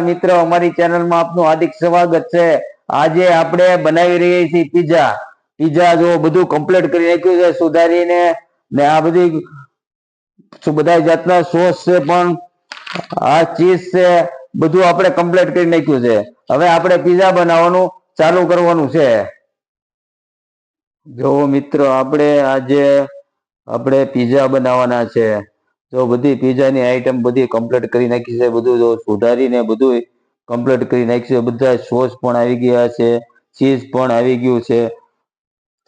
મિત્રો, અમારી ચેનલમાં આપનું હાર્દિક સ્વાગત છે. આજે આપણે બનાવી રહ્યા છીએ પીઝા પીઝા જો બધું કમ્પ્લીટ કરી નાખ્યું છે, સુધારીને ને આ બધી બધા જાતના સોસ છે પણ, આ ચીઝ છે, બધું આપણે કમ્પ્લીટ કરી નાખ્યું છે. હવે આપણે પીઝા બનાવવાનું ચાલુ કરવાનું છે. જો મિત્રો, આપણે આજે, આપણે પીઝા બનાવવાના છે. જો બધી પીઝાની આઈટમ બધી કમ્પ્લીટ કરી નાખી છે, બધું જો સુધારીને બધું કમ્પ્લીટ કરી નાખ્યું છે, બધા સોસ પણ આવી ગયા છે ચીઝ પણ આવી ગયું છે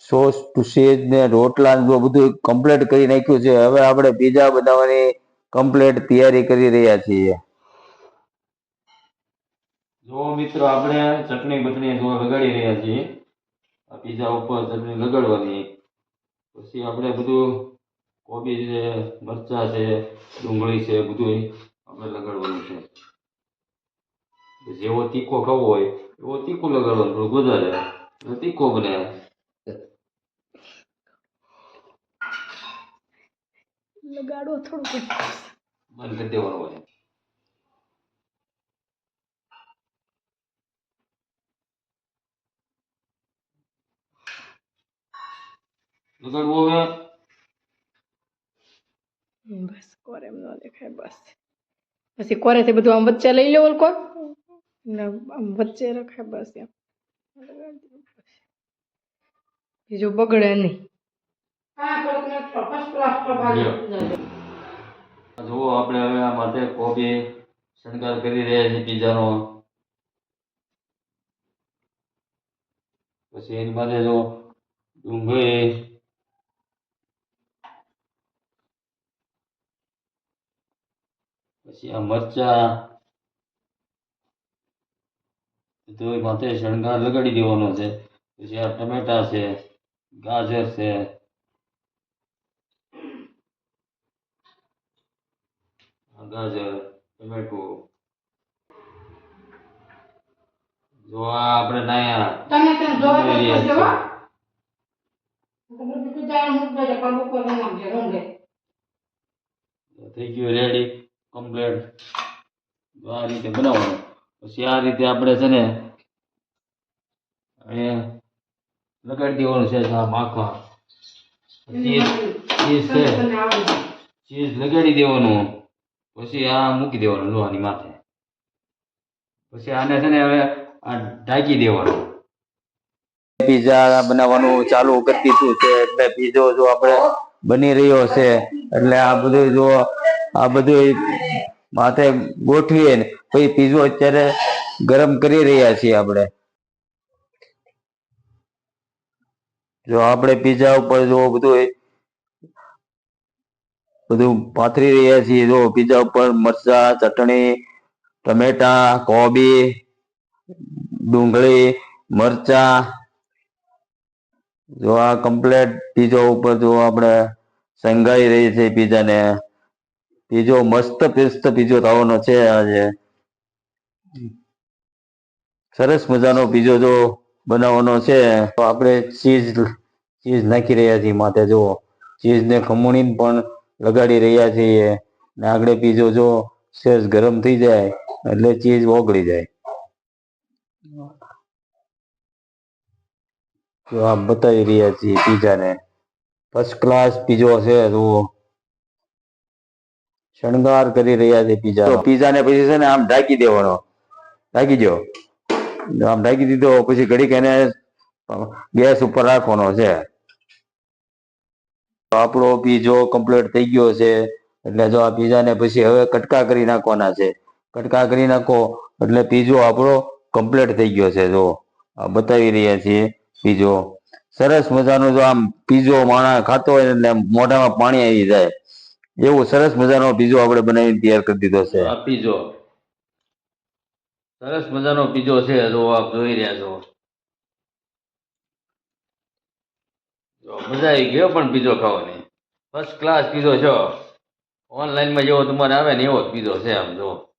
સોસ ચીઝ ને રોટલા જો બધું કમ્પ્લીટ કરી નાખ્યું છે, હવે આપણે પીઝા બનાવવાની કમ્પ્લીટ તૈયારી કરી રહ્યા છીએ. જો મિત્રો આપણે ચટણી બટણી જો લગાડી રહ્યા છીએ પીઝા ઉપર ચટણી લગાડવાની. પછી આપણે બધું કોબી છે મરચાં છે ડુંગળી છે બધું આપણે લગાડવાનું છે. જેવો તીખો ખાવો હોય એવો તીખું લગાડવાનું થોડું વધારે. તીખો બને. લગાડો થોડું બંધ કરી દેવાનું હોય. લગાડવું હવે. બસ કોરે એમ ન દેખાય બસ. પછી કોરેથી બધું આમ વચ્ચે લઈ લેવું કોર ને આમ વચ્ચે રખાય બસ એમ. બીજું બગડે નહીં. જુઓ આપણે હવે આ માટે કોબી શણગાર કરી રહ્યા છીએ પીઝાનો. પછી એની માટે જો ડુંગળી પછી આ મરચા તો માથે શણગાર લગાડી દેવાનો છે. પછી આ ટમેટા છે ગાજર છે ગાજર ટમેટું. જો આ આપણે નાયા તમે જોવા થઈ ગયું રેડી કમ્પ્લેટ આ રીતે બનાવવાનું. પછી આ રીતે આપણે છે ને અહીંયા લગાડી દેવાનું છે આ માખવા ચીઝ ચીઝ લગાડી દેવાનું. પછી આ મૂકી દેવાનું લોહાની માથે. પછી આને છે ને હવે આ ઢાંકી દેવાનું. પીઝા બનાવવાનું ચાલુ કરી દીધું છે? એટલે પીઝો જો આપણે બની રહ્યો છે. એટલે આ બધું જો આ બધું માથે ગોઠવીએ ને, પછી પીઝો અત્યારે ગરમ કરી રહ્યા છીએ આપણે. જો આપણે પીઝા ઉપર જો બધું બધું પાથરી રહ્યા છીએ, જો પીઝા ઉપર મરચા, ચટણી, ટમેટા, કોબી, ડુંગળી, મરચા. જો આ કમ્પ્લેટ પીઝા ઉપર જો આપણે શંગાઈ રહી છે પીઝાને. પીઝો મસ્ત પિસ્ત પીઝો થવાનો છે આજે સરસ મજાનો પીજો જો બનાવવાનો છે. તો આપણે ચીઝ ચીઝ નાખી રહ્યા છીએ માથે જો ચીઝને ખમણીને પણ લગાડી રહ્યા છીએ. ને આગળ પીજો જો સહેજ ગરમ થઈ જાય, એટલે ચીઝ ઓગળી જાય. જો આપ બતાવી રહ્યા છીએ પીઝાને ફર્સ્ટ ક્લાસ પીઝો છે, જુઓ. શણગાર કરી રહ્યા છે પીઝા ને પછી છે ને આમ ઢાંકી દેવાનો. ઢાંકી દો આમ ઢાંકી દીધો, પછી ઘડીક એને ગેસ ઉપર રાખવાનો છે. આપણો પીઝો કમ્પ્લીટ થઈ ગયો છે. એટલે જો આ પીઝાને પછી હવે કટકા કરી નાખવાના છે. કટકા કરી નાખો, એટલે પીઝો આપણો કમ્પ્લીટ થઈ ગયો છે. જો આ બતાવી રહ્યા છીએ પીઝો. સરસ મજાનો જો આમ પીઝો માણા ખાતો હોય એટલે મોઢામાં પાણી આવી જાય. એવું સરસ મજાનો પીઝો આપણે બનાવીને તૈયાર કરી દીધો છે. આ પીઝો. સરસ મજાનો પીઝો છે, જો આપ જોઈ રહ્યા છો. મજા આવી ગયો પણ પીઝો ખાવાની. ફર્સ્ટ ક્લાસ પીઝો છો. ઓનલાઈનમાં જેવો તમારે આવે ને એવો જ પીઝો છે આમ, જો.